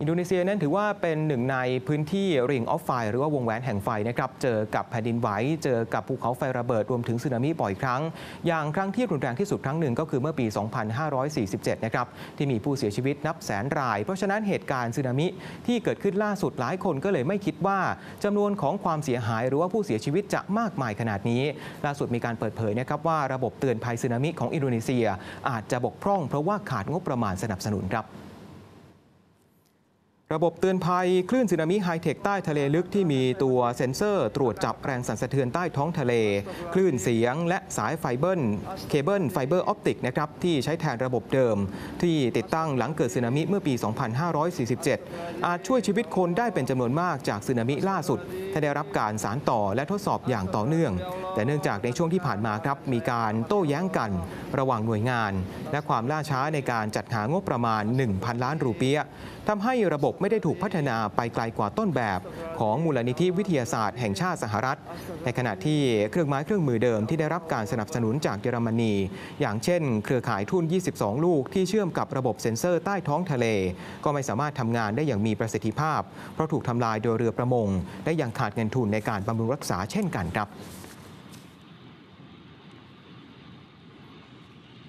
อินโดนีเซียนั้นถือว่าเป็นหนึ่งในพื้นที่ริงออฟไฟหรือว่าวงแหวนแห่งไฟนะครับเจอกับแผ่นดินไหวเจอกับภูเขาไฟระเบิดรวมถึงสึนามิบ่อยครั้ง อย่างครั้งที่รุนแรงที่สุดครั้งหนึ่งก็คือเมื่อปี 2547 นะครับที่มีผู้เสียชีวิตนับแสนราย เพราะฉะนั้นเหตุการณ์สึนามิที่เกิดขึ้นล่าสุดหลายคนก็เลยไม่คิดว่าจำนวนของความเสียหาย หรือว่าผู้เสียชีวิตจะมากมายขนาดนี้ ล่าสุดมีการเปิดเผยนะครับว่าระบบเตือนภัยสึนามิของอินโดนีเซีย อาจจะบกพร่องเพราะว่าขาดงบประมาณสนับสนุนครับ ระบบเตือนภัยคลื่นสึนามิไฮเทคใต้ทะเลลึกที่มีตัวเซ็นเซอร์ ตรวจจับแรงสั่นสะเทือนใต้ท้องทะเล คลื่นเสียงและสายไฟเบิลเคเบิลไฟเบอร์ออปติกนะครับที่ใช้แทนระบบเดิม ที่ติดตั้งหลังเกิดสึนามิเมื่อปี 2547 อาจช่วยชีวิตคนได้เป็นจำนวนมากจากสึนามิล่าสุด ถ้าได้รับการสารต่อและทดสอบอย่างต่อเนื่อง แต่เนื่องจากในช่วงที่ผ่านมาครับมีการโต้แย้งกันระหว่างหน่วยงาน และความล่าช้าในการจัดหางบประมาณ 1,000 ล้านรูเปียทำให้ระบบไม่ได้ถูกพัฒนาไปไกลกว่าต้นแบบ ของมูลนิธิวิทยาศาสตร์แห่งชาติสหรัฐ ในขณะที่เครื่องไม้เครื่องมือเดิมที่ได้รับการสนับสนุนจากเยอรมนี อย่างเช่น เครือข่ายทุ่น 22 ลูกที่เชื่อมกับระบบเซ็นเซอร์ใต้ท้องทะเล ก็ไม่สามารถทำงานได้อย่างมีประสิทธิภาพ เพราะถูกทำลายโดยเรือประมง และยังขาดเงินทุนในการบำรุงรักษาเช่นกันครับ